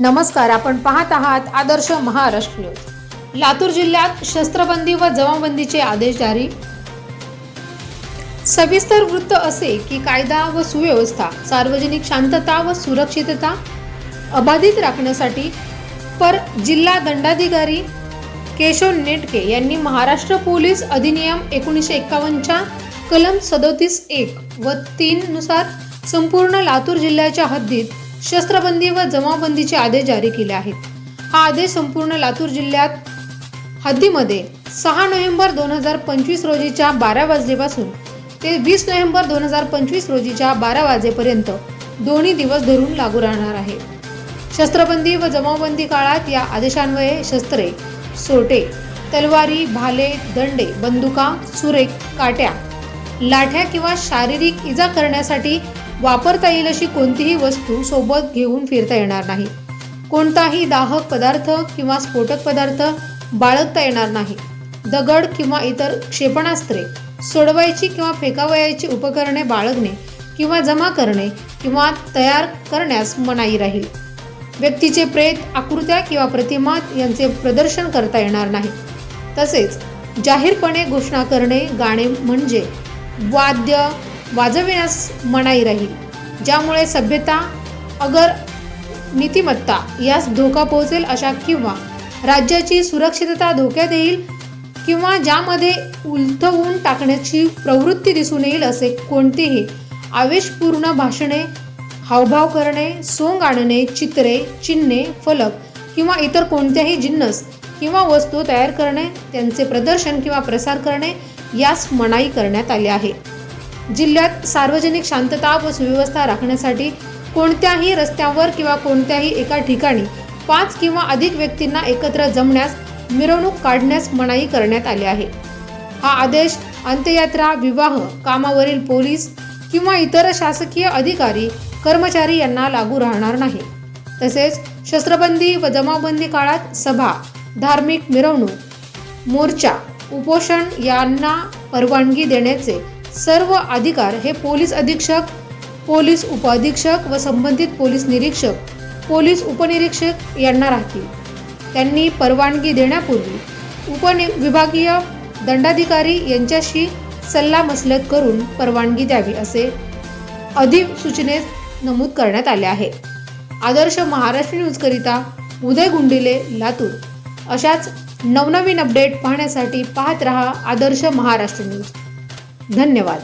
नमस्कार आपण पाहत आहात आदर्श महाराष्ट्र न्यूज. लातूर जिल्ह्यात शस्त्रबंदी व जमाबंदीचे आदेश जारी. सविस्तर वृत्त असे की कायदा व सुव्यवस्था सार्वजनिक शांतता व सुरक्षितता अबाधित राखण्यासाठी पर जिल्हा दंडाधिकारी केशव नेटके यांनी महाराष्ट्र पोलीस अधिनियम एकोणीसशे एक्कावन्नच्या कलम सदोतीस एक व तीन नुसार संपूर्ण लातूर जिल्ह्याच्या हद्दीत शस्त्रबंदी व जमाबंदीचे आदेश जारी केले आहेत. हा आदेश संपूर्ण लातूर जिल्ह्यात हद्दीमध्ये सहा नोव्हेंबर दोन हजार पंचवीस रोजीच्या बारा वाजलेपासून ते वीस नोव्हेंबर दोन हजार पंचवीस रोजीच्या बारा वाजेपर्यंत दोन्ही दिवस धरून लागू राहणार आहे. शस्त्रबंदी व जमावबंदी काळात या आदेशान्वये शस्त्रे सोटे तलवारी भाले दंडे बंदुका सुरे काट्या लाठ्या किंवा शारीरिक इजा करण्यासाठी वापरता येईल अशी कोणतीही वस्तू सोबत घेऊन फिरता येणार नाही. कोणताही दाहक पदार्थ किंवा स्फोटक पदार्थ बाळगता येणार नाही. दगड किंवा इतर क्षेपणास्त्रे सोडवायची किंवा फेकावयाची उपकरणे बाळगणे किंवा जमा करणे किंवा तयार करण्यास मनाई राहील. व्यक्तीचे प्रेत आकृत्या किंवा प्रतिमा यांचे प्रदर्शन करता येणार नाही. तसेच जाहीरपणे घोषणा करणे गाणे म्हणजे वाद्य वाजविण्यास मनाई राहील. ज्यामुळे सभ्यता अगर नीतिमत्ता यास धोका पोहोचेल अशा किंवा राज्याची सुरक्षितता धोक्यात येईल किंवा ज्यामध्ये उलथवून टाकण्याची प्रवृत्ती दिसून येईल असे कोणतेही आवेशपूर्ण भाषणे हावभाव करणे सोंग आणणे चित्रे चिन्हे फलक किंवा इतर कोणत्याही जिन्नस किंवा वस्तू तयार करणे त्यांचे प्रदर्शन किंवा प्रसार करणे यास मनाई करण्यात आली आहे. जिल्ह्यात सार्वजनिक शांतता व सुव्यवस्था राखण्यासाठी कोणत्याही रस्त्यावर किंवा कोणत्याही एका ठिकाणी पाच किंवा अधिक व्यक्तींना एकत्र जमण्यास मिरवणूक काढण्यास मनाई करण्यात आली आहे. हा आदेश अंत्ययात्रा विवाह कामावरील पोलीस किंवा इतर शासकीय अधिकारी कर्मचारी यांना लागू राहणार नाही. तसेच शस्त्रबंदी व जमावबंदी काळात सभा धार्मिक मिरवणूक मोर्चा उपोषण यांना परवानगी देण्याचे सर्व अधिकार हे पोलीस अधीक्षक पोलीस उपअधीक्षक व संबंधित पोलीस निरीक्षक पोलीस उपनिरीक्षक यांना राहतील. त्यांनी परवानगी देण्यापूर्वी उपनि विभागीय दंडाधिकारी यांच्याशी सल्लामसलत करून परवानगी द्यावी असे अधिसूचनेत नमूद करण्यात आले आहे. आदर्श महाराष्ट्र न्यूजकरिता उदय गुंडिले लातूर. अशाच नवनवीन अपडेट पाहण्यासाठी पाहत रहा आदर्श महाराष्ट्र न्यूज. धन्यवाद.